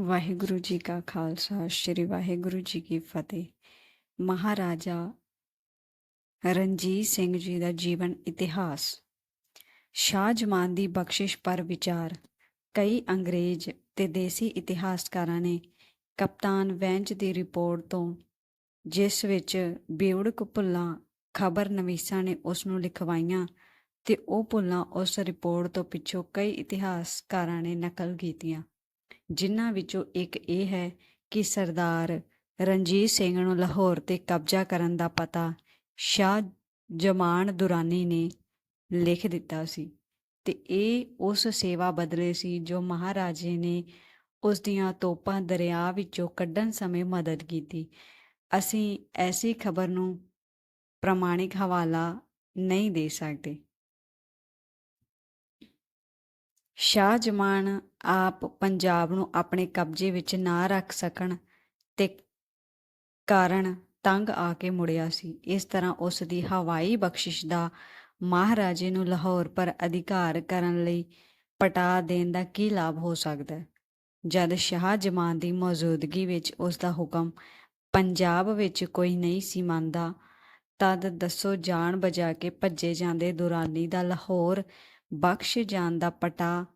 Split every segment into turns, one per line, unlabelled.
ਵਾਹਿਗੁਰੂ ਜੀ ਕਾ ਖਾਲਸਾ, ਸ੍ਰੀ ਵਾਹਿਗੁਰੂ ਜੀ ਕੀ ਫਤਿਹ। ਮਹਾਰਾਜਾ ਰਣਜੀਤ ਸਿੰਘ ਜੀ ਦਾ ਜੀਵਨ ਇਤਿਹਾਸ। ਸ਼ਾਹ ਜਮਾਨ ਦੀ ਬਖਸ਼ਿਸ਼ ਪਰ ਵਿਚਾਰ। ਕਈ ਅੰਗਰੇਜ਼ ਤੇ ਦੇਸੀ ਇਤਿਹਾਸਕਾਰਾਂ ਨੇ ਕਪਤਾਨ ਵੈਂਜ ਦੀ ਰਿਪੋਰਟ ਤੋਂ, ਜਿਸ ਵਿੱਚ ਬੇਉੜਕ ਭੁੱਲਾਂ, ਖਬਰ ਨਵੀਸਾਂ ਨੇ ਉਸ ਨੂੰ ਲਿਖਵਾਈਆਂ ਤੇ ਉਹ ਭੁੱਲਾਂ ਉਸ ਰਿਪੋਰਟ ਤੋਂ ਪਿੱਛੋਂ ਕਈ ਇਤਿਹਾਸਕਾਰਾਂ ਨੇ ਨਕਲ ਕੀਤੀਆਂ। ਜਿਨ੍ਹਾਂ ਵਿੱਚੋਂ ਇੱਕ ਇਹ ਹੈ ਕਿ ਸਰਦਾਰ ਰਣਜੀਤ ਸਿੰਘ ਨੂੰ ਲਾਹੌਰ ਤੇ ਕਬਜ਼ਾ ਕਰਨ ਦਾ ਪਤਾ ਸ਼ਾਹ ਜਮਾਨ ਦੁਰਾਨੀ ਨੇ ਲਿਖ ਦਿੱਤਾ ਸੀ ਤੇ ਇਹ ਉਸ ਸੇਵਾ ਬਦਲੇ ਸੀ ਜੋ ਮਹਾਰਾਜੇ ਨੇ ਉਸ ਦੀਆਂ ਤੋਪਾਂ ਦਰਿਆ ਵਿੱਚੋਂ ਕੱਢਣ ਸਮੇਂ ਮਦਦ ਕੀਤੀ। ਅਸੀਂ ਐਸੀ ਖਬਰ ਨੂੰ ਪ੍ਰਮਾਣਿਕ ਹਵਾਲਾ ਨਹੀਂ ਦੇ ਸਕਦੇ। ਸ਼ਾਹ ਜਮਾਨ ਆਪ ਪੰਜਾਬ ਨੂੰ ਆਪਣੇ ਕਬਜ਼ੇ ਵਿੱਚ ਨਾ ਰੱਖ ਸਕਣ ਤੇ ਕਾਰਨ ਤੰਗ ਆ ਕੇ ਮੁੜਿਆ ਸੀ। ਇਸ ਤਰ੍ਹਾਂ ਉਸ ਦੀ ਹਵਾਈ ਬਖਸ਼ਿਸ਼ ਦਾ ਮਹਾਰਾਜੇ ਨੂੰ ਲਾਹੌਰ ਪਰ ਅਧਿਕਾਰ ਕਰਨ ਲਈ ਪਟਾ ਦੇਣ ਦਾ ਕੀ ਲਾਭ ਹੋ ਸਕਦਾ ਹੈ? ਜਦ ਸ਼ਾਹ ਜਮਾਨ ਦੀ ਮੌਜੂਦਗੀ ਵਿੱਚ ਉਸ ਦਾ ਹੁਕਮ ਪੰਜਾਬ ਵਿੱਚ ਕੋਈ ਨਹੀਂ ਸੀ ਮੰਨਦਾ, ਤਦ ਦੱਸੋ ਜਾਣ ਬਜਾ ਕੇ ਭੱਜੇ ਜਾਂਦੇ ਦੁਰਾਨੀ ਦਾ ਲਾਹੌਰ ਬਖਸ਼ ਜਾਣ ਦਾ ਪਟਾ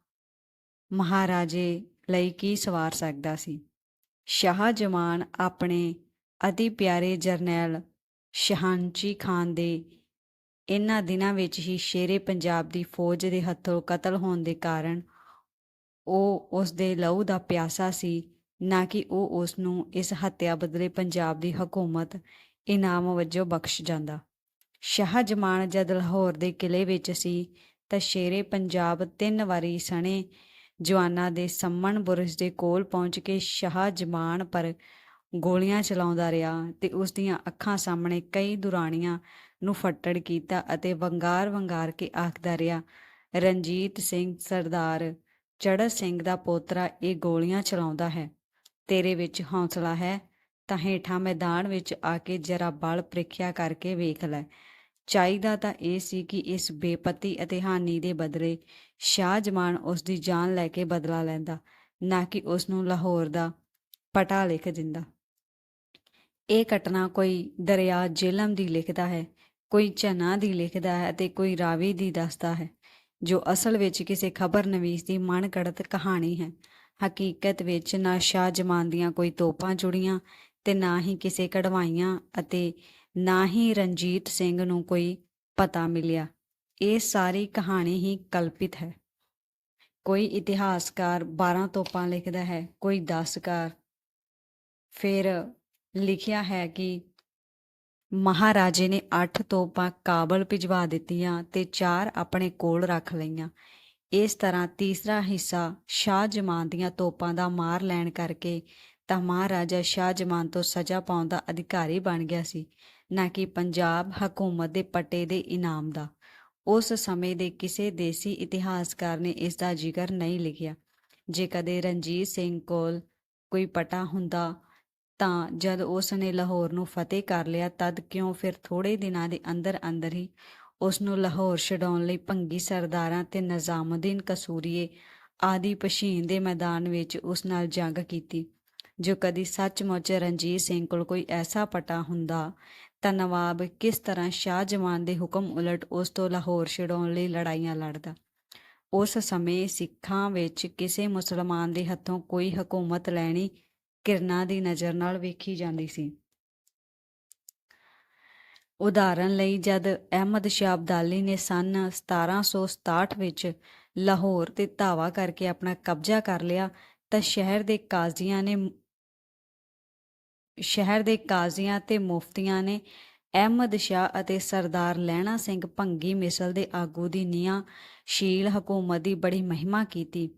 ਮਹਾਰਾਜੇ ਲਈ ਕੀ ਸਵਾਰ ਸਕਦਾ ਸੀ? ਸ਼ਾਹ ਜਮਾਨ ਆਪਣੇ ਅਤੀ ਪਿਆਰੇ ਜਰਨੈਲ ਸ਼ਹਾਨਚੀ ਖਾਨ ਦੇ ਇਨ੍ਹਾਂ ਦਿਨਾਂ ਵਿੱਚ ਹੀ ਸ਼ੇਰੇ ਪੰਜਾਬ ਦੀ ਫੌਜ ਦੇ ਹੱਥੋਂ ਕਤਲ ਹੋਣ ਦੇ ਕਾਰਨ ਉਹ ਉਸ ਦੇ ਲਹੂ ਦਾ ਪਿਆਸਾ ਸੀ, ਨਾ ਕਿ ਉਹ ਉਸ ਨੂੰ ਇਸ ਹੱਤਿਆ ਬਦਲੇ ਪੰਜਾਬ ਦੀ ਹਕੂਮਤ ਇਨਾਮ ਵਜੋਂ ਬਖਸ਼ ਜਾਂਦਾ। ਸ਼ਾਹ ਜਮਾਨ ਜਦ ਲਾਹੌਰ ਦੇ ਕਿਲੇ ਵਿੱਚ ਸੀ, ਤਾਂ ਸ਼ੇਰੇ ਪੰਜਾਬ ਤਿੰਨ ਵਾਰੀ ਸਣੇ ਜਵਾਨਾਂ ਦੇ ਸੰਮਣ ਬੁਰਜ ਦੇ ਕੋਲ ਪਹੁੰਚ ਕੇ ਸ਼ਾਹ ਜਮਾਨ ਪਰ ਗੋਲੀਆਂ ਚਲਾਉਂਦਾ ਰਿਹਾ ਤੇ ਉਸ ਦੀਆਂ ਅੱਖਾਂ ਸਾਹਮਣੇ ਕਈ ਦੁਰਾਣੀਆਂ ਨੂੰ ਫੱਟੜ ਕੀਤਾ ਅਤੇ ਵੰਗਾਰ ਵੰਗਾਰ ਕੇ ਆਖਦਾ ਰਿਹਾ, ਰਣਜੀਤ ਸਿੰਘ ਸਰਦਾਰ ਚੜ੍ਹਤ ਸਿੰਘ ਦਾ ਪੋਤਰਾ, ਇਹ ਗੋਲੀਆਂ ਚਲਾਉਂਦਾ ਹੈ। ਤੇਰੇ ਵਿੱਚ ਹੌਸਲਾ ਹੈ, ਤਾਂ ਹੇਠਾਂ ਮੈਦਾਨ ਵਿੱਚ ਆ ਕੇ ਜਰਾ ਬਲ ਪ੍ਰੀਖਿਆ ਕਰਕੇ ਵੇਖ ਲੈ। ਚਾਹੀਦਾ ਤਾਂ ਇਹ ਸੀ ਕਿ ਇਸ ਬੇਪਤੀ ਅਤੇ ਹਾਨੀ ਦੇ ਬਦਲੇ ਸ਼ਾਹ ਜਮਾਨ ਉਸ ਦੀ ਜਾਨ ਲੈ ਕੇ ਬਦਲਾ ਲੈਂਦਾ, ਨਾ ਕਿ ਉਸ ਨੂੰ ਲਾਹੌਰ ਦਾ ਪਟਾ ਲਿਖ ਦਿੰਦਾ। ਇਹ ਘਟਨਾ ਕੋਈ ਦਰਿਆ ਜੇਲਮ ਦੀ ਲਿਖਦਾ ਹੈ, ਕੋਈ ਚਨਾ ਦੀ ਲਿਖਦਾ ਹੈ ਅਤੇ ਕੋਈ ਰਾਵੀ ਦੀ ਦੱਸਦਾ ਹੈ, ਜੋ ਅਸਲ ਵਿੱਚ ਕਿਸੇ ਖਬਰ ਨਵੀਸ ਦੀ ਮਨਗੜਤ ਕਹਾਣੀ ਹੈ। ਹਕੀਕਤ ਵਿੱਚ ਨਾ ਸ਼ਾਹ ਜਮਾਨ ਦੀਆਂ ਕੋਈ ਤੋਪਾਂ ਜੁੜੀਆਂ ਤੇ ਨਾ ਹੀ ਕਿਸੇ ਕਢਵਾਈਆਂ ਅਤੇ ਨਾ ਹੀ ਰਣਜੀਤ ਸਿੰਘ ਨੂੰ ਕੋਈ ਪਤਾ ਮਿਲਿਆ। ਇਹ ਸਾਰੀ ਕਹਾਣੀ ਹੀ ਕਲਪਿਤ ਹੈ। ਕੋਈ ਇਤਿਹਾਸਕਾਰ 12 ਤੋਪਾਂ ਲਿਖਦਾ ਹੈ, ਕੋਈ 10 ਕਾਰ ਫਿਰ ਲਿਖਿਆ ਹੈ ਕਿ ਮਹਾਰਾਜੇ ਨੇ 8 ਤੋਪਾਂ ਕਾਬਲ ਭਿਜਵਾ ਦਿੱਤੀਆਂ ਤੇ 4 ਆਪਣੇ ਕੋਲ ਰੱਖ ਲਈਆਂ। ਇਸ ਤਰ੍ਹਾਂ ਤੀਸਰਾ ਹਿੱਸਾ ਸ਼ਾਹ ਜਮਾਨ ਦੀਆਂ ਤੋਪਾਂ ਦਾ ਮਾਰ ਲੈਣ ਕਰਕੇ ਤਾਂ ਮਹਾਰਾਜਾ ਸ਼ਾਹ ਜਮਾਨ ਤੋਂ ਸਜ਼ਾ ਪਾਉਣ ਦਾ ਅਧਿਕਾਰੀ ਬਣ ਗਿਆ ਸੀ, ਨਾ ਕਿ ਪੰਜਾਬ ਹਕੂਮਤ ਦੇ ਪੱਟੇ ਦੇ ਇਨਾਮ ਦਾ। ਉਸ ਸਮੇਂ ਦੇ ਕਿਸੇ ਦੇਸੀ ਇਤਿਹਾਸਕਾਰ ਨੇ ਇਸ ਦਾ ਜ਼ਿਕਰ ਨਹੀਂ ਲਿਖਿਆ। ਜੇ ਕਦੇ ਰਣਜੀਤ ਸਿੰਘ ਕੋਲ ਕੋਈ ਪਟਾ ਹੁੰਦਾ ਤਾਂ ਜਦ ਉਸ ਨੇ ਲਾਹੌਰ ਨੂੰ ਫਤਿਹ ਕਰ ਲਿਆ, ਤਦ ਕਿਉਂ ਫਿਰ ਥੋੜੇ ਦਿਨਾਂ ਦੇ ਅੰਦਰ ਅੰਦਰ ਹੀ ਉਸ ਨੂੰ ਲਾਹੌਰ ਛਡਾਉਣ ਲਈ ਭੰਗੀ ਸਰਦਾਰਾਂ ਤੇ ਨਿਜ਼ਾਮੁਦੀਨ ਕਸੂਰੀਏ ਆਦਿ ਪਸ਼ੀਨ ਦੇ ਮੈਦਾਨ ਵਿੱਚ ਉਸ ਨਾਲ ਜੰਗ ਕੀਤੀ? ਜੋ ਕਦੀ ਸੱਚਮੁੱਚ ਰਣਜੀਤ ਸਿੰਘ ਕੋਲ ਕੋਈ ਐਸਾ ਪਟਾ ਹੁੰਦਾ ਤਾਂ ਨਵਾਬ, ਕਿਸ ਤਰ੍ਹਾਂ ਸ਼ਾਹ ਜਮਾਨ ਦੇ ਹੁਕਮ ਉਲਟ ਉਸ ਤੋਂ ਲਾਹੌਰ ਛਡਾਉਣ ਲਈ ਲੜਾਈਆਂ ਲੜਦਾ? ਉਸ ਸਮੇਂ ਸਿੱਖਾਂ ਵਿੱਚ ਕਿਸੇ ਮੁਸਲਮਾਨ ਦੇ ਹੱਥੋਂ ਕੋਈ ਹਕੂਮਤ ਲੈਣੀ ਕਿਰਨਾਂ ਦੀ ਨਜ਼ਰ ਨਾਲ ਵੇਖੀ ਜਾਂਦੀ ਸੀ। ਉਦਾਹਰਨ ਲਈ, ਜਦ ਅਹਿਮਦ ਸ਼ਾਹ ਅਬਦਾਲੀ ਨੇ ਸਨ 1767 ਵਿੱਚ ਲਾਹੌਰ ਤੇ ਧਾਵਾ ਕਰਕੇ ਆਪਣਾ ਕਬਜ਼ਾ ਕਰ ਲਿਆ, ਤਾਂ ਸ਼ਹਿਰ ਦੇ ਕਾਜ਼ੀਆਂ ਨੇ ਸ਼ਹਿਰ ਦੇ ਕਾਜ਼ੀਆਂ ਤੇ ਮੁਫਤੀਆਂ ਨੇ ਅਹਿਮਦ ਸ਼ਾਹ ਅਤੇ ਸਰਦਾਰ ਲਹਿਣਾ ਸਿੰਘ ਭੰਗੀ ਮਿਸਲ ਦੇ ਆਗੂ ਦੀ ਨੀਆਂ ਸ਼ੀਲ ਹਕੂਮਤ ਦੀ ਬੜੀ ਮਹਿਮਾ ਕੀਤੀ,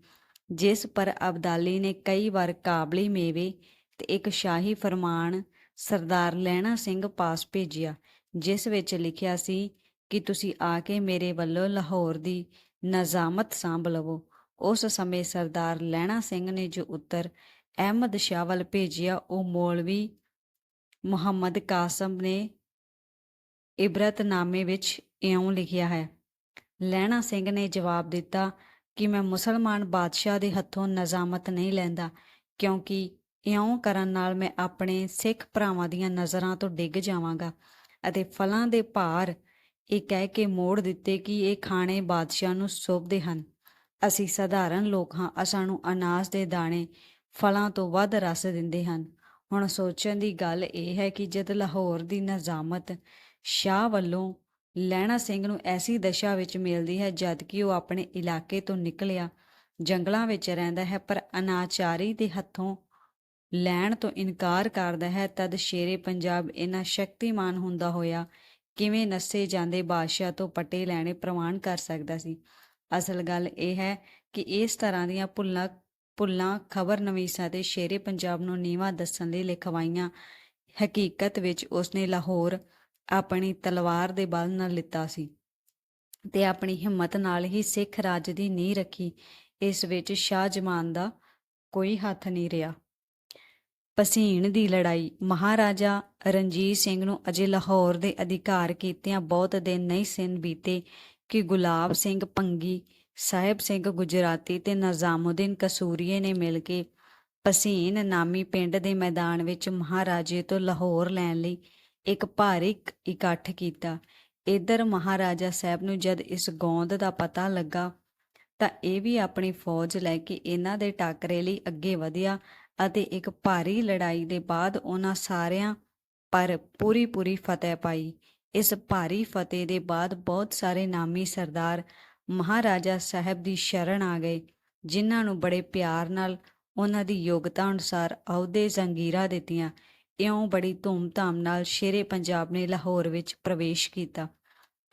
ਜਿਸ ਪਰ ਅਬਦਾਲੀ ਨੇ ਕਈ ਵਾਰ ਕਾਬਲੀ ਮੇਵੇ ਤੇ ਇੱਕ ਸ਼ਾਹੀ ਫਰਮਾਨ ਸਰਦਾਰ ਲਹਿਣਾ ਸਿੰਘ ਪਾਸ ਭੇਜਿਆ, ਜਿਸ ਵਿੱਚ ਲਿਖਿਆ ਸੀ ਕਿ ਤੁਸੀਂ ਆ ਕੇ ਮੇਰੇ ਵੱਲੋਂ ਲਾਹੌਰ ਦੀ ਨਜ਼ਾਮਤ ਸਾਂਭ ਲਵੋ। ਉਸ ਸਮੇਂ ਸਰਦਾਰ ਲਹਿਣਾ ਸਿੰਘ ਨੇ ਜੋ ਉੱਤਰ ਅਹਿਮਦ ਸ਼ਾਹ ਵੱਲ ਭੇਜਿਆ। ਉਹ ਮੌਲਵੀ ਮੁਹੰਮਦ ਕਾਸਮ ਨੇ ਇਬਰਤਨਾਮੇ ਵਿੱਚ ਇਉਂ ਲਿਖਿਆ ਹੈ, ਲਹਿਣਾ ਸਿੰਘ ਨੇ ਜਵਾਬ ਦਿੱਤਾ ਕਿ ਮੈਂ ਮੁਸਲਮਾਨ ਬਾਦਸ਼ਾਹ ਦੇ ਹੱਥੋਂ ਨਜ਼ਾਮਤ ਨਹੀਂ ਲੈਂਦਾ, ਕਿਉਂਕਿ ਇਉਂ ਕਰਨ ਨਾਲ ਮੈਂ ਆਪਣੇ ਸਿੱਖ ਭਰਾਵਾਂ ਦੀਆਂ ਨਜ਼ਰਾਂ ਤੋਂ ਡਿੱਗ ਜਾਵਾਂਗਾ ਅਤੇ ਫਲਾਂ ਦੇ ਭਾਰ ਇਹ ਕਹਿ ਕੇ ਮੋੜ ਦਿੱਤੇ ਕਿ ਇਹ ਖਾਣੇ ਬਾਦਸ਼ਾਹ ਨੂੰ ਸੋਭਦੇ ਹਨ। ਅਸੀਂ ਸਧਾਰਨ ਲੋਕ ਹਾਂ ਅ ਸਾਨੂੰ ਅਨਾਜ ਦੇ ਦਾਣੇ ਫਲਾਂ ਤੋਂ ਵੱਧ ਰਸ ਦਿੰਦੇ ਹਨ। ਹੁਣ ਸੋਚਣ ਦੀ ਗੱਲ ਇਹ ਹੈ ਕਿ ਜਦ ਲਾਹੌਰ ਦੀ ਨਿਜ਼ਾਮਤ ਸ਼ਾਹ ਵੱਲੋਂ ਲਹਿਣਾ ਸਿੰਘ ਨੂੰ ਐਸੀ ਦਸ਼ਾ ਵਿੱਚ ਮਿਲਦੀ ਹੈ ਜਦ ਕਿ ਉਹ ਆਪਣੇ ਇਲਾਕੇ ਤੋਂ ਨਿਕਲਿਆ, ਜੰਗਲਾਂ ਵਿੱਚ ਰਹਿੰਦਾ ਹੈ, ਪਰ ਅਨਾਚਾਰੀ ਦੇ ਹੱਥੋਂ ਲੈਣ ਤੋਂ ਇਨਕਾਰ ਕਰਦਾ ਹੈ, ਤਦ ਸ਼ੇਰੇ ਪੰਜਾਬ ਇਨਾ ਸ਼ਕਤੀਮਾਨ ਹੁੰਦਾ ਹੋਇਆ ਕਿਵੇਂ ਨੱਸੇ ਜਾਂਦੇ ਬਾਦਸ਼ਾਹ ਤੋਂ ਪਟੇ ਲੈਣੇ ਪ੍ਰਮਾਣ ਕਰ ਸਕਦਾ ਸੀ। ਅਸਲ ਗੱਲ ਇਹ ਹੈ ਕਿ ਇਸ ਤਰ੍ਹਾਂ ਦੀਆਂ ਭੁੱਲਾਂ ਭੁੱਲਾਂ, ਖਬਰ ਨਵੀਸਾਂ ਤੇ ਸ਼ੇਰੇ ਪੰਜਾਬ ਨੂੰ ਨੀਵਾ ਦੱਸਣ ਲਈ ਲਿਖਵਾਈਆਂ ਹਕੀਕਤ ਵਿੱਚ ਉਸਨੇ ਲਾਹੌਰ ਆਪਣੀ ਤਲਵਾਰ ਦੇ ਬਲ ਨਾਲ ਲਿੱਤਾ ਸੀ ਤੇ ਆਪਣੀ ਹਿੰਮਤ ਨਾਲ ਹੀ ਸਿੱਖ ਰਾਜ ਦੀ ਨੀਂਹ ਰੱਖੀ। ਇਸ ਵਿੱਚ ਸ਼ਾਹ ਜਮਾਨ ਦਾ ਕੋਈ ਹੱਥ ਨਹੀਂ ਰਿਹਾ। ਪਸੀਣ ਦੀ ਲੜਾਈ। ਮਹਾਰਾਜਾ ਰਣਜੀਤ ਸਿੰਘ ਨੂੰ ਅਜੇ ਲਾਹੌਰ ਦੇ ਅਧਿਕਾਰ ਕੀਤਿਆਂ ਬਹੁਤ ਦਿਨ ਨਹੀਂ ਸਨ ਬੀਤੇ ਕਿ ਗੁਲਾਬ ਸਿੰਘ ਭੰਗੀ ਸਾਹਿਬ ਸਿੰਘ ਗੁਜਰਾਤੀ ਤੇ ਨਿਜ਼ਾਮੁਦੀਨ ਕਸੂਰੀਏ ਨੇ ਮਿਲ ਕੇ ਪਸੀਨ ਨਾਮੀ ਪਿੰਡ ਦੇ ਮੈਦਾਨ ਵਿੱਚ ਮਹਾਰਾਜੇ ਤੋਂ ਲਾਹੌਰ ਲੈਣ ਲਈ ਇੱਕ ਭਾਰੀ ਇਕੱਠ ਕੀਤਾ। ਇਧਰ ਮਹਾਰਾਜਾ ਸਾਹਿਬ ਨੂੰ ਜਦ ਇਸ ਗੋਂਦ ਦਾ ਪਤਾ ਲੱਗਾ ਤਾਂ ਇਹ ਵੀ ਆਪਣੀ ਫੌਜ ਲੈ ਕੇ ਇਹਨਾਂ ਦੇ ਟਾਕਰੇ ਲਈ ਅੱਗੇ ਵਧਿਆ ਅਤੇ ਇੱਕ ਭਾਰੀ ਲੜਾਈ ਦੇ ਬਾਅਦ ਉਹਨਾਂ ਸਾਰਿਆਂ ਪਰ ਪੂਰੀ ਪੂਰੀ ਫਤਿਹ ਪਾਈ। ਇਸ ਭਾਰੀ ਫਤਿਹ ਦੇ ਬਾਅਦ ਬਹੁਤ ਸਾਰੇ ਨਾਮੀ ਸਰਦਾਰ ਮਹਾਰਾਜਾ ਸਾਹਿਬ ਦੀ ਸ਼ਰਨ ਆ ਗਏ, ਜਿਨ੍ਹਾਂ ਨੂੰ ਬੜੇ ਪਿਆਰ ਨਾਲ ਉਹਨਾਂ ਦੀ ਯੋਗਤਾ ਅਨੁਸਾਰ ਅਹੁਦੇ ਜ਼ੰਗੀਰਾਂ ਦਿੱਤੀਆਂ, ਇਉਂ ਬੜੀ ਧੂਮ-ਧਾਮ ਨਾਲ ਸ਼ੇਰੇ ਪੰਜਾਬ ਨੇ ਲਾਹੌਰ ਵਿੱਚ ਪ੍ਰਵੇਸ਼ ਕੀਤਾ।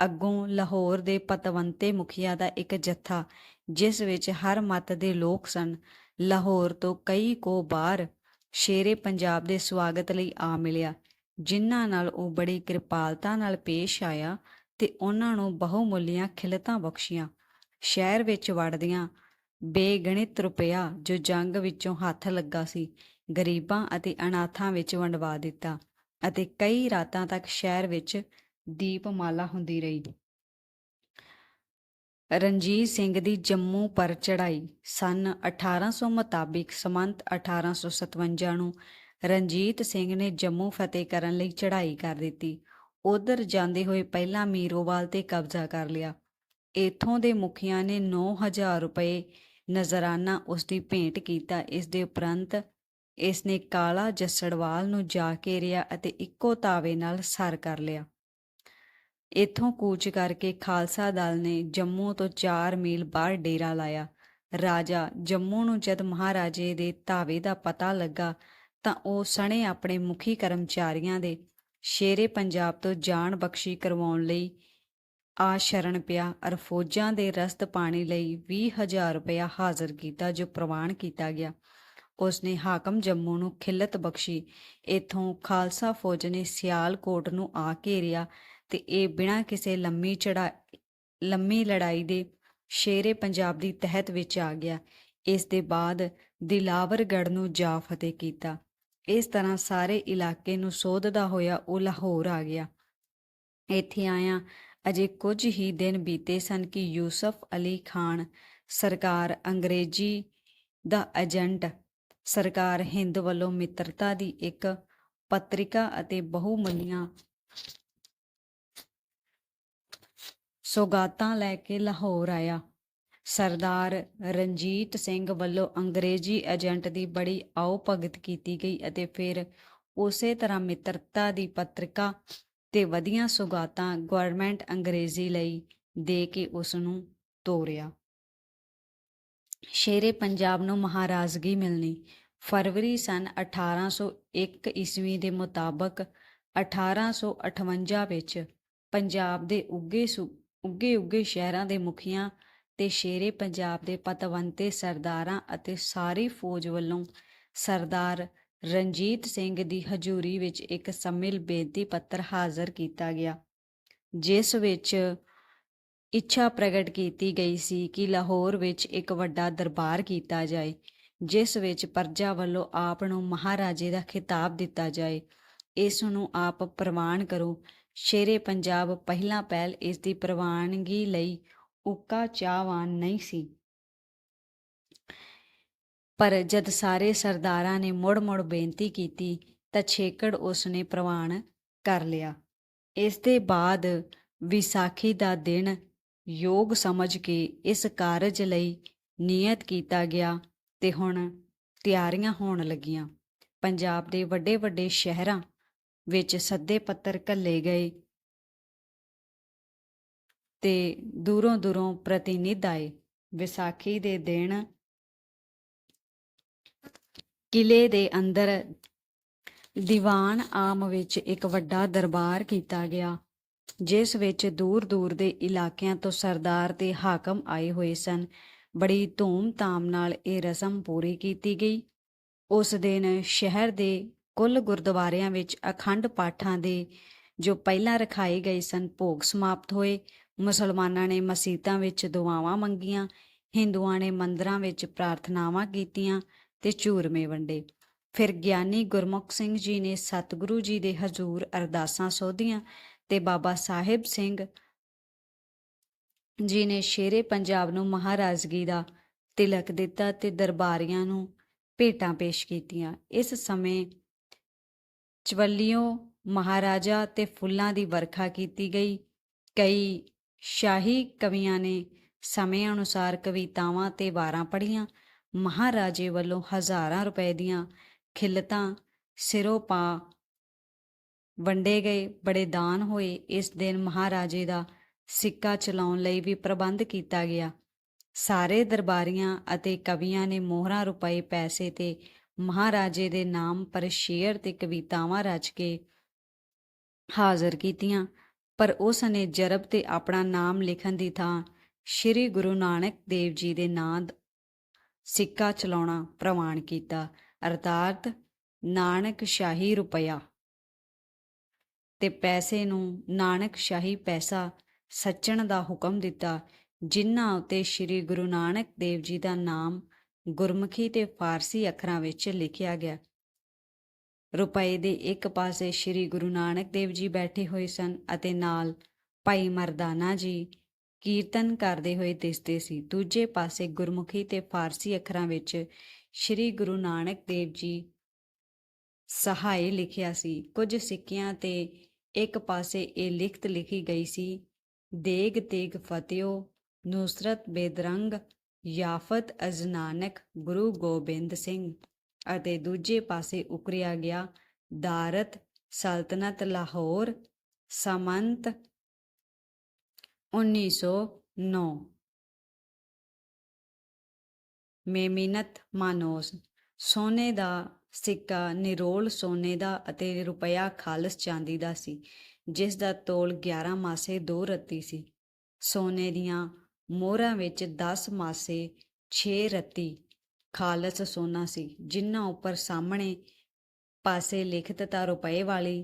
ਅੱਗੋਂ ਲਾਹੌਰ ਦੇ ਪਤਵੰਤੇ ਮੁਖੀਆ ਦਾ ਇੱਕ ਜੱਥਾ, ਜਿਸ ਵਿੱਚ ਹਰ ਮਤ ਦੇ ਲੋਕ ਸਨ, ਲਾਹੌਰ ਤੋਂ ਕਈ ਕੋ ਬਾਹਰ ਸ਼ੇਰੇ ਪੰਜਾਬ ਦੇ ਸਵਾਗਤ ਲਈ ਆ ਮਿਲਿਆ, ਜਿਨ੍ਹਾਂ ਨਾਲ ਉਹ ਬੜੀ ਕਿਰਪਾਲਤਾ ਨਾਲ ਪੇਸ਼ ਆਇਆ ਤੇ ਉਹਨਾਂ ਨੂੰ ਬਹੁਮੁੱਲੀਆਂ ਖਿਲਤਾਂ ਬਖਸ਼ੀਆਂ। ਸ਼ਹਿਰ ਵਿੱਚ ਵੜਦਿਆਂ ਬੇਗਣਿਤ ਰੁਪਇਆ ਜੋ ਜੰਗ ਵਿੱਚੋਂ ਹੱਥ ਲੱਗਾ ਸੀ, ਗਰੀਬਾਂ ਅਤੇ ਅਨਾਥਾਂ ਵਿੱਚ ਵੰਡਵਾ ਦਿੱਤਾ ਅਤੇ ਕਈ ਰਾਤਾਂ ਤੱਕ ਸ਼ਹਿਰ ਵਿੱਚ ਦੀਪਮਾਲਾ ਹੁੰਦੀ ਰਹੀ। ਰਣਜੀਤ ਸਿੰਘ ਦੀ ਜੰਮੂ ਪਰ ਚੜ੍ਹਾਈ ਸਨ 1800 ਮੁਤਾਬਿਕ ਸਮੰਤ 1857 ਨੂੰ ਰਣਜੀਤ ਸਿੰਘ ਨੇ ਜੰਮੂ ਫਤਿਹ ਕਰਨ ਲਈ ਚੜ੍ਹਾਈ ਕਰ ਦਿੱਤੀ। ਉਧਰ ਜਾਂਦੇ ਹੋਏ ਪਹਿਲਾਂ ਮੀਰੋਵਾਲ ਤੇ ਕਬਜ਼ਾ ਕਰ ਲਿਆ। ਇਥੋਂ ਦੇ ਮੁਖੀਆਂ ਨੇ 9000 ਰੁਪਏ ਨਜ਼ਰਾਨਾ ਉਸ ਦੀ ਭੇਂਟ ਕੀਤਾ। ਇਸ ਦੇ ਉਪਰੰਤ ਇਸ ਨੇ ਕਾਲਾ ਜੱਸੜਵਾਲ ਨੂੰ ਜਾ ਘੇਰਿਆ ਅਤੇ ਇੱਕੋ ਤਾਵੇ ਨਾਲ ਸਰ ਕਰ ਲਿਆ। ਇਥੋਂ ਕੂਚ ਕਰਕੇ ਖਾਲਸਾ ਦਲ ਨੇ ਜੰਮੂ ਤੋਂ 4 ਮੀਲ ਬਾਹਰ ਡੇਰਾ ਲਾਇਆ। ਰਾਜਾ ਜੰਮੂ ਨੂੰ ਜਦ ਮਹਾਰਾਜੇ ਦੇ ਧਾਵੇ ਦਾ ਪਤਾ ਲੱਗਾ ਤਾਂ ਉਹ ਸਣੇ ਆਪਣੇ ਮੁਖੀ ਕਰਮਚਾਰੀਆਂ ਦੇ ਸ਼ੇਰੇ ਪੰਜਾਬ ਤੋਂ ਜਾਨ ਬਖਸ਼ੀ ਕਰਵਾਉਣ ਲਈ ਆ ਸ਼ਰਨ ਪਿਆ ਅਰ ਦੇ ਰਸਤ ਪਾਣੀ ਲਈ 20000 ਰੁਪਇਆ ਹਾਜ਼ਰ ਕੀਤਾ ਜੋ ਪ੍ਰਵਾਨ ਕੀਤਾ ਗਿਆ। ਉਸਨੇ ਹਾਕਮ ਜੰਮੂ ਨੂੰ ਖਿਲਤ ਬਖਸ਼ੀ। ਇਥੋਂ ਖਾਲਸਾ ਫੌਜ ਨੇ ਸਿਆਲਕੋਟ ਨੂੰ ਆ ਘੇਰਿਆ ਤੇ ਇਹ ਬਿਨਾਂ ਕਿਸੇ ਲੰਮੀ ਚੜਾ ਲੰਮੀ ਲੜਾਈ ਦੇ ਸ਼ੇਰੇ ਪੰਜਾਬ ਦੀ ਤਹਿਤ ਵਿੱਚ ਆ ਗਿਆ। ਇਸ ਦੇ ਬਾਅਦ ਦਿਲਾਵਰਗੜ੍ਹ ਨੂੰ ਜਾ ਫਤਿਹ ਕੀਤਾ। ਇਸ ਤਰ੍ਹਾਂ ਸਾਰੇ ਇਲਾਕੇ ਨੂੰ ਸੋਧਦਾ ਹੋਇਆ ਉਹ ਲਾਹੌਰ ਆ ਗਿਆ। ਇੱਥੇ ਆਇਆ ਅਜੇ ਕੁਝ ਹੀ ਦਿਨ ਬੀਤੇ ਸਨ ਕਿ ਯੂਸਫ ਅਲੀ ਖਾਨ ਸਰਕਾਰ ਅੰਗਰੇਜ਼ੀ ਦਾ ਏਜੰਟ, ਸਰਕਾਰ ਹਿੰਦ ਵੱਲੋਂ ਮਿੱਤਰਤਾ ਦੀ ਇੱਕ ਪੱਤਰਿਕਾ ਅਤੇ ਬਹੁਮੁੱਲੀਆਂ ਸੌਗਾਤਾਂ ਲੈ ਕੇ ਲਾਹੌਰ ਆਇਆ। ਸਰਦਾਰ ਰਣਜੀਤ ਸਿੰਘ ਵੱਲੋਂ ਅੰਗਰੇਜ਼ੀ ਏਜੰਟ ਦੀ ਬੜੀ ਆਓ ਭਗਤ ਕੀਤੀ ਗਈ ਅਤੇ ਫਿਰ ਉਸੇ ਤਰ੍ਹਾਂ ਮਿੱਤਰਤਾ ਦੀ ਪੱਤਰਿਕਾ ਤੇ ਵਧੀਆਂ ਸੁਗਾਤਾਂ ਗਵਰਨਮੈਂਟ ਅੰਗਰੇਜ਼ੀ ਲਈ ਦੇ ਕੇ ਉਸ ਨੂੰ ਤੋਰਿਆ। ਸ਼ੇਰੇ ਪੰਜਾਬ ਨੂੰ ਮਹਾਰਾਜਗੀ ਮਿਲਣੀ। ਫਰਵਰੀ ਸਨ 1801 ਈਸਵੀ ਦੇ ਮੁਤਾਬਕ 1858 ਵਿੱਚ ਪੰਜਾਬ ਦੇ ਉੱਗੇ ਸੁ- ਉੱਗੇ ਉੱਗੇ ਸ਼ਹਿਰਾਂ ਦੇ ਮੁਖੀਆਂ ਤੇ ਸ਼ੇਰੇ ਪੰਜਾਬ ਦੇ ਪਤਵੰਤੇ ਸਰਦਾਰਾਂ ਅਤੇ ਸਾਰੀ ਫੌਜ ਵੱਲੋਂ ਸਰਦਾਰ ਰਣਜੀਤ ਸਿੰਘ ਦੀ ਹਜ਼ੂਰੀ ਵਿੱਚ ਇੱਕ ਸੰਮਿਲ ਬੇਨਤੀ ਪੱਤਰ ਹਾਜ਼ਰ ਕੀਤਾ ਗਿਆ, ਜਿਸ ਵਿੱਚ ਇੱਛਾ ਪ੍ਰਗਟ ਕੀਤੀ ਗਈ ਸੀ ਕਿ ਲਾਹੌਰ ਵਿੱਚ ਇੱਕ ਵੱਡਾ ਦਰਬਾਰ ਕੀਤਾ ਜਾਏ, ਜਿਸ ਵਿੱਚ ਪਰਜਾ ਵੱਲੋਂ ਆਪ ਨੂੰ ਮਹਾਰਾਜੇ ਦਾ ਖਿਤਾਬ ਦਿੱਤਾ ਜਾਏ। ਇਸ ਨੂੰ ਆਪ ਪ੍ਰਵਾਨ ਕਰੋ। ਸ਼ੇਰੇ ਪੰਜਾਬ ਪਹਿਲਾਂ ਪਹਿਲ ਇਸ ਦੀ ਪ੍ਰਵਾਨਗੀ ਲਈ ਉੱਕਾ ਚਾਹਵਾਨ ਨਹੀਂ ਸੀ। ਪਰ ਜਦ ਸਾਰੇ ਸਰਦਾਰਾਂ ਨੇ ਮੁੜ-ਮੁੜ ਬੇਨਤੀ ਕੀਤੀ, ਤਾਂ ਛੇਕੜ ਉਸ ਨੇ ਪ੍ਰਵਾਨ ਕਰ ਲਿਆ। ਇਸ ਦੇ ਬਾਅਦ ਵਿਸਾਖੀ ਦਾ ਦਿਨ ਯੋਗ ਸਮਝ ਕੇ ਇਸ ਕਾਰਜ ਲਈ ਨਿਯਤ ਕੀਤਾ ਗਿਆ ਤੇ ਹੁਣ ਤਿਆਰੀਆਂ ਹੋਣ ਲੱਗੀਆਂ। ਪੰਜਾਬ ਦੇ ਵੱਡੇ ਵੱਡੇ ਸ਼ਹਿਰਾਂ ਵਿੱਚ ਸੱਦੇ ਪੱਤਰ ਘੱਲੇ ਗਏ ਤੇ ਦੂਰੋਂ ਦੂਰੋਂ ਪ੍ਰਤੀਨਿਧ ਆਏ। ਵਿਸਾਖੀ ਦੇ ਦਿਨ ਕਿਲੇ ਦੇ ਅੰਦਰ ਦੀਵਾਨ ਆਮ ਵਿੱਚ ਇੱਕ ਵੱਡਾ ਦਰਬਾਰ ਕੀਤਾ ਗਿਆ, ਜਿਸ ਵਿੱਚ ਦੂਰ ਦੂਰ ਦੇ ਇਲਾਕਿਆਂ ਤੋਂ ਸਰਦਾਰ ਤੇ ਹਾਕਮ ਆਏ ਹੋਏ ਸਨ। ਬੜੀ ਧੂਮ-ਧਾਮ ਨਾਲ ਇਹ ਰਸਮ ਪੂਰੀ ਕੀਤੀ ਗਈ। ਉਸ ਦਿਨ ਸ਼ਹਿਰ ਦੇ ਕੁੱਲ ਗੁਰਦੁਆਰਿਆਂ ਵਿੱਚ ਅਖੰਡ ਪਾਠਾਂ ਦੇ ਜੋ ਪਹਿਲਾਂ ਰਖਾਏ ਗਏ ਸਨ, ਭੋਗ ਸਮਾਪਤ ਹੋਏ। ਮੁਸਲਮਾਨਾਂ ਨੇ ਮਸੀਤਾਂ ਵਿੱਚ ਦੁਆਵਾਂ ਮੰਗੀਆਂ, ਹਿੰਦੂਆਂ ਨੇ ਮੰਦਰਾਂ ਵਿੱਚ ਪ੍ਰਾਰਥਨਾਵਾਂ ਕੀਤੀਆਂ ਤੇ ਚੂਰਮੇ ਵੰਡੇ। ਫਿਰ ਗਿਆਨੀ ਗੁਰਮੁਖ ਸਿੰਘ ਜੀ ਨੇ ਸਤਿਗੁਰੂ ਜੀ ਦੇ ਹਜ਼ੂਰ ਅਰਦਾਸਾਂ ਸੋਧੀਆਂ ਤੇ ਬਾਬਾ ਸਾਹਿਬ ਸਿੰਘ ਜੀ ਨੇ ਸ਼ੇਰੇ ਪੰਜਾਬ ਨੂੰ ਮਹਾਰਾਜਗੀ ਦਾ ਤਿਲਕ ਦਿੱਤਾ ਤੇ ਦਰਬਾਰੀਆਂ ਨੂੰ ਭੇਟਾਂ ਪੇਸ਼ ਕੀਤੀਆਂ। ਇਸ ਸਮੇਂ ਚਵੱਲਿਓ ਮਹਾਰਾਜਾ ਤੇ ਫੁੱਲਾਂ ਦੀ ਵਰਖਾ ਕੀਤੀ ਗਈ। ਕਈ ਸ਼ਾਹੀ ਕਵੀਆਂ ਨੇ ਸਮੇਂ ਅਨੁਸਾਰ ਕਵਿਤਾਵਾਂ ਤੇ ਵਾਰਾਂ ਪੜ੍ਹੀਆਂ। ਮਹਾਰਾਜੇ ਵੱਲੋਂ ਹਜ਼ਾਰਾਂ ਰੁਪਏ ਦੀਆਂ ਖਿਲਤਾਂ ਸਿਰੋਂ ਪਾ ਵੰਡੇ ਗਏ, ਬੜੇ ਦਾਨ ਹੋਏ। ਇਸ ਦਿਨ ਮਹਾਰਾਜੇ ਦਾ ਸਿੱਕਾ ਚਲਾਉਣ ਲਈ ਵੀ ਪ੍ਰਬੰਧ ਕੀਤਾ ਗਿਆ। ਸਾਰੇ ਦਰਬਾਰੀਆਂ ਅਤੇ ਕਵੀਆਂ ਨੇ ਮੋਹਰਾਂ ਰੁਪਏ ਪੈਸੇ ਤੇ ਮਹਾਰਾਜੇ ਦੇ ਨਾਮ ਪਰ ਸ਼ੇਰ ਤੇ ਕਵਿਤਾਵਾਂ ਰਚ ਕੇ ਹਾਜ਼ਰ ਕੀਤੀਆਂ। ਪਰ ਉਸ ਨੇ ਜਰਬ ਤੇ ਆਪਣਾ ਨਾਮ ਲਿਖਣ ਦੀ ਥਾਂ ਸ੍ਰੀ ਗੁਰੂ ਨਾਨਕ ਦੇਵ ਜੀ ਦੇ ਨਾਂ ਸਿੱਕਾ ਚਲਾਉਣਾ ਪ੍ਰਵਾਨ ਕੀਤਾ। ਅਰਥਾਤ ਨਾਨਕ ਸ਼ਾਹੀ ਰੁਪਇਆ। ਤੇ ਪੈਸੇ ਨੂੰ ਨਾਨਕ ਸ਼ਾਹੀ ਪੈਸਾ ਸੱਚਣ ਦਾ ਹੁਕਮ ਦਿੱਤਾ, ਜਿਨ੍ਹਾਂ ਉਤੇ ਸ੍ਰੀ ਗੁਰੂ ਨਾਨਕ ਦੇਵ ਜੀ ਦਾ ਨਾਮ ਗੁਰਮੁਖੀ ਤੇ ਫਾਰਸੀ ਅੱਖਰਾਂ ਵਿੱਚ ਲਿਖਿਆ ਗਿਆ। ਰੁਪਏ ਦੇ ਇੱਕ ਪਾਸੇ ਸ੍ਰੀ ਗੁਰੂ ਨਾਨਕ ਦੇਵ ਜੀ ਬੈਠੇ ਹੋਏ ਸਨ ਅਤੇ ਨਾਲ ਭਾਈ ਮਰਦਾਨਾ ਜੀ ਕੀਰਤਨ ਕਰਦੇ ਹੋਏ ਦਿਸਦੇ ਸੀ। ਦੂਜੇ ਪਾਸੇ ਗੁਰਮੁਖੀ ਤੇ ਫਾਰਸੀ ਅੱਖਰਾਂ ਵਿੱਚ ਸ੍ਰੀ ਗੁਰੂ ਨਾਨਕ ਦੇਵ ਜੀ ਸਹਾਈ ਲਿਖਿਆ ਸੀ। ਕੁਝ ਸਿੱਕਿਆਂ ਤੇ ਇੱਕ ਪਾਸੇ ਇਹ ਲਿਖਤ ਲਿਖੀ ਗਈ ਸੀ, ਦੇਗ ਤੇਗ ਫਤਿਓ ਨੁਸਰਤ ਬੇਦਰੰਗ, ਯਾਫਤ ਅਜ਼ਨਾਨਕ ਗੁਰੂ ਗੋਬਿੰਦ ਸਿੰਘ। ਅਤੇ ਦੂਜੇ ਪਾਸੇ ਉਕਰਿਆ ਗਿਆ ਦਾਰਤ, ਸਲਤਨਤ ਲਾਹੌਰ, ਸਮੰਤ 1909 ਮੇਮਿਨਤ ਮਾਨੋਸ, ਸੋਨੇ ਦਾ ਸਿੱਕਾ, ਨਿਰੋਲ ਸੋਨੇ ਦਾ ਅਤੇ ਰੁਪਇਆ ਖਾਲਸ ਚਾਂਦੀ ਦਾ ਸੀ, ਜਿਸ ਦਾ ਤੋਲ 11 ਮਾਸੇ 2 ਰੱਤੀ ਸੀ। ਸੋਨੇ ਦੀਆਂ ਮੋਹਰਾਂ ਵਿੱਚ 10 ਮਾਸੇ 6 ਰੱਤੀ। ਖਾਲਸ ਸੋਨਾ ਸੀ। ਜਿਨ੍ਹਾਂ ਉੱਪਰ ਸਾਹਮਣੇ ਪਾਸੇ ਲਿਖਤ ਤਾਂ ਰੁਪਏ ਵਾਲੀ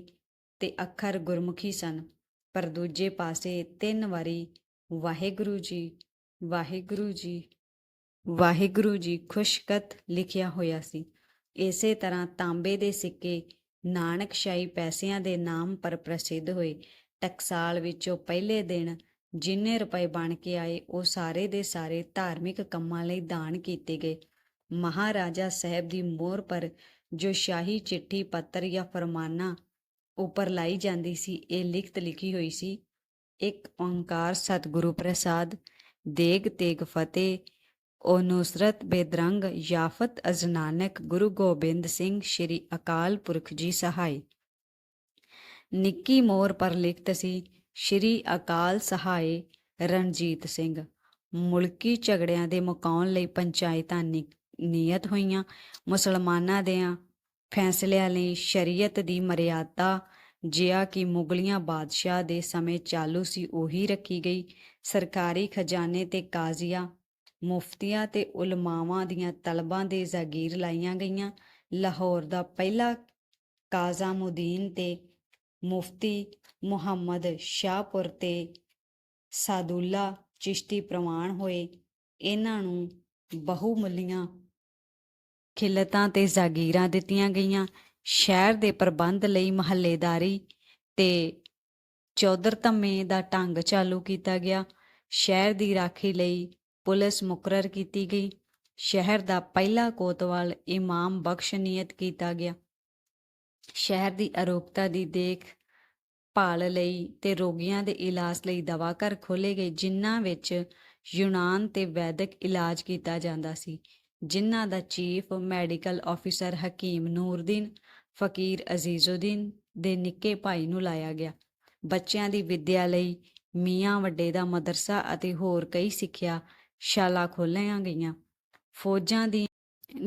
ਤੇ ਅੱਖਰ ਗੁਰਮੁਖੀ ਸਨ, ਪਰ ਦੂਜੇ ਪਾਸੇ ਤਿੰਨ ਵਾਰੀ ਵਾਹਿਗੁਰੂ ਜੀ ਵਾਹਿਗੁਰੂ ਜੀ ਵਾਹਿਗੁਰੂ ਜੀ ਖੁਸ਼ਕਤ ਲਿਖਿਆ ਹੋਇਆ ਸੀ। ਇਸੇ ਤਰ੍ਹਾਂ ਤਾਂਬੇ ਦੇ ਸਿੱਕੇ ਨਾਨਕਸ਼ਾਹੀ ਪੈਸਿਆਂ ਦੇ ਨਾਮ ਪਰ ਪ੍ਰਸਿੱਧ ਹੋਏ। ਟਕਸਾਲ ਵਿੱਚੋਂ ਪਹਿਲੇ ਦਿਨ ਜਿੰਨੇ ਰੁਪਏ ਬਣ ਕੇ ਆਏ, ਉਹ ਸਾਰੇ ਦੇ ਸਾਰੇ ਧਾਰਮਿਕ ਕੰਮਾਂ ਲਈ ਦਾਨ ਕੀਤੇ ਗਏ। ਮਹਾਰਾਜਾ ਸਾਹਿਬ ਦੀ ਮੋਹਰ ਪਰ ਜੋ ਸ਼ਾਹੀ ਚਿੱਠੀ, ਪੱਤਰ ਜਾਂ ਫਰਮਾਨਾ ਉੱਪਰ ਲਾਈ ਜਾਂਦੀ ਸੀ, ਇਹ ਲਿਖਤ ਲਿਖੀ ਹੋਈ ਸੀ, ਇੱਕ ਓੰਕਾਰ ਸਤਿਗੁਰੂ ਪ੍ਰਸਾਦ, ਦੇਗ ਤੇਗ ਫਤਿਹ ਓ ਨੁਸਰਤ ਬੇਦਰੰਗ ਯਾਫਤ ਅਜ਼ਨਾਨਕ ਗੁਰੂ ਗੋਬਿੰਦ ਸਿੰਘ ਸ੍ਰੀ ਅਕਾਲ ਪੁਰਖ ਜੀ ਸਹਾਈ। ਨਿੱਕੀ ਮੋਰ ਪਰ ਲਿਖਤ ਸੀ, ਸ੍ਰੀ ਅਕਾਲ ਸਹਾਈ ਰਣਜੀਤ ਸਿੰਘ, ਮੁਲਕੀ ਝਗੜਿਆਂ ਦੇ ਮੁਕਾਉਣ ਲਈ ਪੰਚਾਇਤਾਂ ਨੀਅਤ ਹੋਈਆਂ, ਮੁਸਲਮਾਨਾਂ ਦੇ ਫੈਸਲਿਆਂ ਲਈ ਸ਼ਰੀਅਤ ਦੀ ਮਰਿਆਦਾ, ਜਿਹਾ ਕਿ ਮੁਗਲੀਆਂ ਬਾਦਸ਼ਾਹ ਦੇ ਸਮੇਂ ਚਾਲੂ ਸੀ, ਉਹੀ ਰੱਖੀ ਗਈ। ਸਰਕਾਰੀ ਖਜ਼ਾਨੇ ਤੇ ਕਾਜ਼ੀਆਂ, ਮੁਫਤੀਆਂ ਤੇ ਉਲਮਾਵਾਂ ਦੀਆਂ ਤਲਬਾਂ ਦੇ ਜਾਗੀਰ ਲਾਈਆਂ ਗਈਆਂ। ਲਾਹੌਰ ਦਾ ਪਹਿਲਾ ਕਾਜ਼ਾਮੁਦੀਨ ਤੇ ਮੁਫਤੀ ਮੁਹੰਮਦ ਸ਼ਾਹਪੁਰ ਤੇ ਸਾਦੁੱਲਾ ਚਿਸ਼ਤੀ ਪ੍ਰਵਾਨ ਹੋਏ। ਇਹਨਾਂ ਨੂੰ ਬਹੁਮੁੱਲੀਆਂ ਖਿਲਤਾਂ ਤੇ ਜਾਗੀਰਾਂ ਦਿੱਤੀਆਂ ਗਈਆਂ। ਸ਼ਹਿਰ ਦੇ ਪ੍ਰਬੰਧ ਲਈ ਮਹੱਲੇਦਾਰੀ ਤੇ ਚੌਧਰਤਮੇ ਦਾ ਢੰਗ ਚਾਲੂ ਕੀਤਾ ਗਿਆ। ਸ਼ਹਿਰ ਦੀ ਰਾਖੀ ਲਈ ਪੁਲਿਸ ਮੁਕਰਰ ਕੀਤੀ ਗਈ। ਸ਼ਹਿਰ ਦਾ ਪਹਿਲਾ ਕੋਤਵਾਲ ਇਮਾਮ ਬਖਸ਼ ਨਿਯਤ ਕੀਤਾ ਗਿਆ। ਸ਼ਹਿਰ ਦੀ ਅਰੋਗਤਾ ਦੀ ਦੇਖ ਭਾਲ ਲਈ ਤੇ ਰੋਗੀਆਂ ਦੇ ਇਲਾਜ ਲਈ ਦਵਾਘਰ ਖੋਲ੍ਹੇ ਗਏ, ਜਿਨ੍ਹਾਂ ਵਿੱਚ ਯੂਨਾਨ ਤੇ ਵੈਦਿਕ ਇਲਾਜ ਕੀਤਾ ਜਾਂਦਾ ਸੀ। ਜਿਨ੍ਹਾਂ ਦਾ ਚੀਫ ਮੈਡੀਕਲ ਆਫੀਸਰ ਹਕੀਮ ਨੂਰਦੀਨ, ਫਕੀਰ ਅਜ਼ੀਜ਼ੁਦੀਨ ਦੇ ਨਿੱਕੇ ਭਾਈ ਨੂੰ ਲਾਇਆ ਗਿਆ। ਬੱਚਿਆਂ ਦੀ ਵਿੱਦਿਆ ਲਈ ਮੀਆਂ ਵੱਡੇ ਦਾ ਮਦਰਸਾ ਅਤੇ ਹੋਰ ਕਈ ਸਿੱਖਿਆ ਸ਼ਾਲਾ ਖੋਲ੍ਹੀਆਂ ਗਈਆਂ। ਫੌਜਾਂ ਦੀ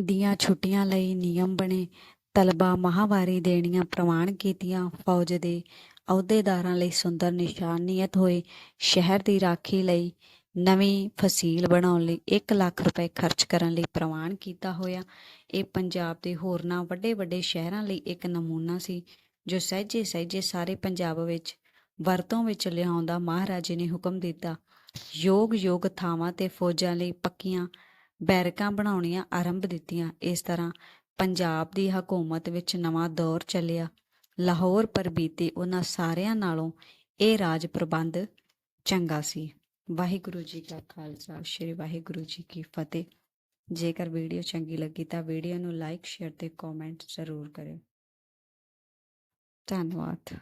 ਦੀਆਂ ਛੁੱਟੀਆਂ ਲਈ ਨਿਯਮ ਬਣੇ ਤਲਬਾ ਮਾਹਵਾਰੀ ਦੇਣੀਆਂ ਪ੍ਰਵਾਨ ਕੀਤੀਆਂ। ਫੌਜ ਦੇ ਅਹੁਦੇਦਾਰਾਂ ਲਈ ਸੁੰਦਰ ਨਿਸ਼ਾਨ ਨਿਯਤ ਹੋਏ। ਸ਼ਹਿਰ ਦੀ ਰਾਖੀ ਲਈ ਨਵੀਂ ਫਸੀਲ ਬਣਾਉਣ ਲਈ 1 ਲੱਖ ਰੁਪਏ ਖਰਚ ਕਰਨ ਲਈ ਪ੍ਰਵਾਨ ਕੀਤਾ ਹੋਇਆ। ਇਹ ਪੰਜਾਬ ਦੇ ਹੋਰਨਾਂ ਵੱਡੇ ਵੱਡੇ ਸ਼ਹਿਰਾਂ ਲਈ ਇੱਕ ਨਮੂਨਾ ਸੀ, ਜੋ ਸਹਿਜੇ ਸਹਿਜੇ ਸਾਰੇ ਪੰਜਾਬ ਵਿੱਚ ਵਰਤੋਂ ਵਿੱਚ ਲਿਆਉਣ ਦਾ ਮਹਾਰਾਜੇ ਨੇ ਹੁਕਮ ਦਿੱਤਾ। ਯੋਗ ਯੋਗ ਥਾਵਾਂ ਤੇ ਫੌਜਾਂ ਲਈ ਪੱਕੀਆਂ ਬੈਰਕਾਂ ਬਣਾਉਣੀਆਂ ਆਰੰਭ ਦਿੱਤੀਆਂ। ਇਸ ਤਰ੍ਹਾਂ ਪੰਜਾਬ ਦੀ ਹਕੂਮਤ ਵਿੱਚ ਨਵਾਂ ਦੌਰ ਚੱਲਿਆ। ਲਾਹੌਰ ਪਰ ਬੀਤੇ ਉਹਨਾਂ ਸਾਰਿਆਂ ਨਾਲੋਂ ਇਹ ਰਾਜ ਪ੍ਰਬੰਧ ਚੰਗਾ ਸੀ। ਵਾਹਿਗੁਰੂ ਜੀ ਕਾ ਖਾਲਸਾ, ਸ੍ਰੀ ਵਾਹਿਗੁਰੂ ਜੀ ਕੀ ਫਤਿਹ। ਜੇਕਰ ਵੀਡੀਓ ਚੰਗੀ ਲੱਗੀ ਤਾਂ ਵੀਡੀਓ ਨੂੰ ਲਾਈਕ, ਸ਼ੇਅਰ ਤੇ ਕਮੈਂਟ ਜ਼ਰੂਰ ਕਰਿਓ। ਧੰਨਵਾਦ।